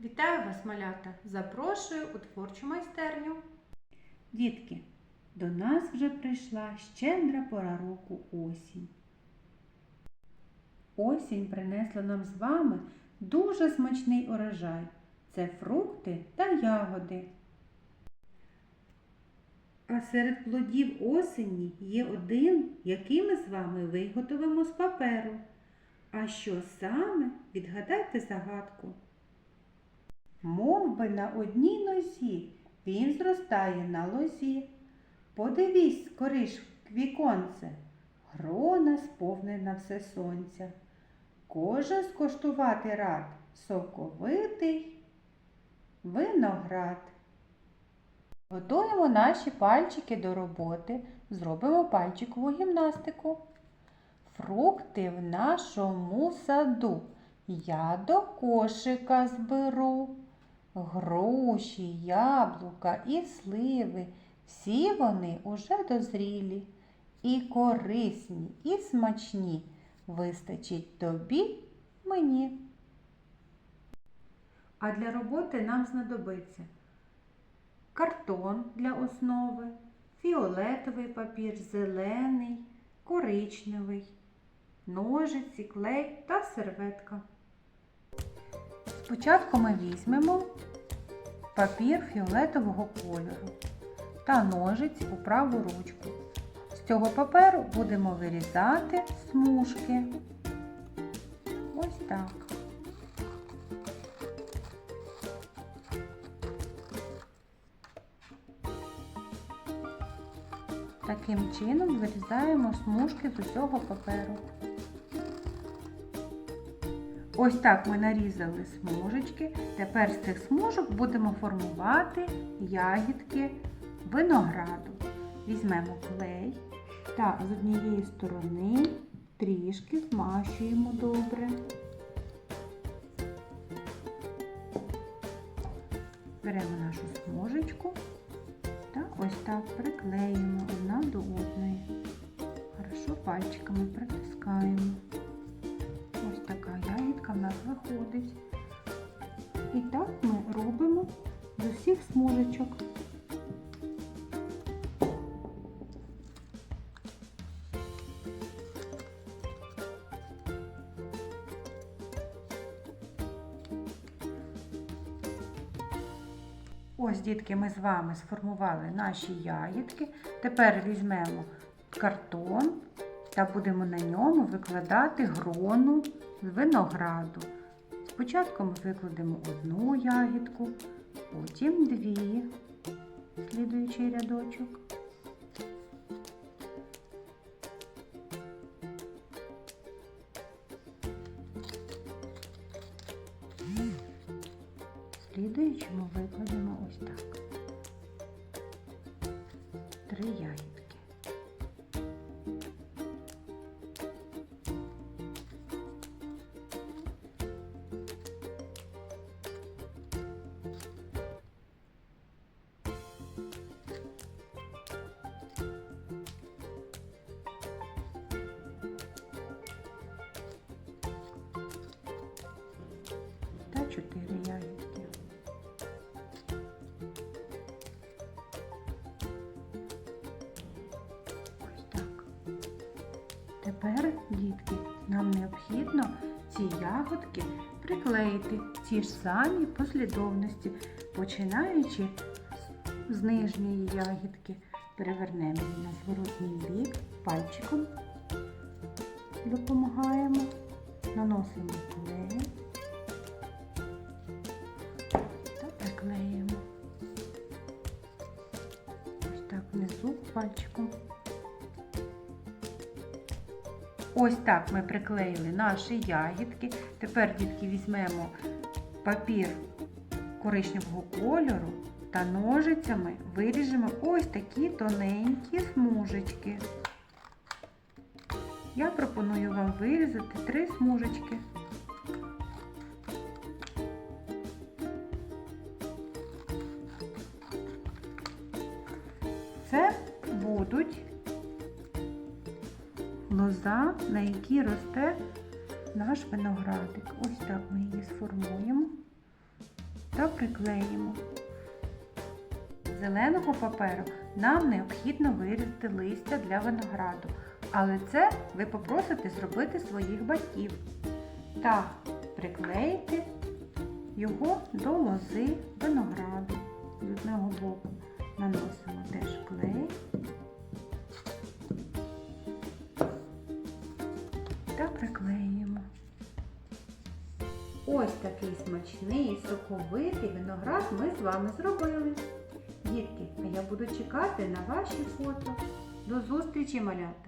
Вітаю вас, малята! Запрошую у творчу майстерню. Дітки, до нас вже прийшла щедра пора року осінь. Осінь принесла нам з вами дуже смачний урожай. Це фрукти та ягоди. А серед плодів осені є один, який ми з вами виготовимо з паперу. А що саме? Відгадайте загадку. Мов би на одній нозі він зростає на лозі. Подивись, скориш віконце, грона сповнена все сонця. Кожен скоштувати рад, соковитий виноград. Готуємо наші пальчики до роботи, зробимо пальчикову гімнастику. Фрукти в нашому саду я до кошика зберу. Груші, яблука і сливи, всі вони уже дозрілі, і корисні, і смачні. Вистачить тобі мені. А для роботи нам знадобиться картон для основи, фіолетовий папір, зелений, коричневий, ножиці, клей та серветка. Спочатку ми візьмемо папір фіолетового кольору та ножиць у праву ручку. З цього паперу будемо вирізати смужки. Ось так. Таким чином вирізаємо смужки з усього паперу. Ось так ми нарізали смужечки. Тепер з цих смужок будемо формувати ягідки винограду. Візьмемо клей та з однієї сторони трішки змащуємо добре. Беремо нашу смужечку та ось так приклеїмо одна до одної. Хорошо пальчиками притискаємо. Виходить. І так ми робимо з усіх смужечок. Ось, дітки, ми з вами сформували наші ягідки. Тепер візьмемо картон та будемо на ньому викладати грону з винограду. Спочатку ми викладемо одну ягідку, потім дві, слідуючий рядочок. Слідуючому викладемо ось так. Три ягідки. Чотири ягідки. Ось так. Тепер, дітки, нам необхідно ці ягодки приклеїти ті ж самі послідовності, починаючи з нижньої ягідки. Перевернемо її на зворотній бік пальчиком, допомагаємо, наносимо клей пальчиком. Ось так ми приклеїли наші ягідки. Тепер, дітки, візьмемо папір коричневого кольору та ножицями виріжемо ось такі тоненькі смужечки. Я пропоную вам вирізати три смужечки. Це будуть лоза, на якій росте наш виноградик. Ось так ми її сформуємо. та приклеїмо. Зеленого паперу нам необхідно вирізати листя для винограду, але це ви попросите зробити своїх батьків та приклеїти його до лози винограду. Ось такий смачний соковитий виноград ми з вами зробили. Дітки, а я буду чекати на ваші фото. До зустрічі, малята!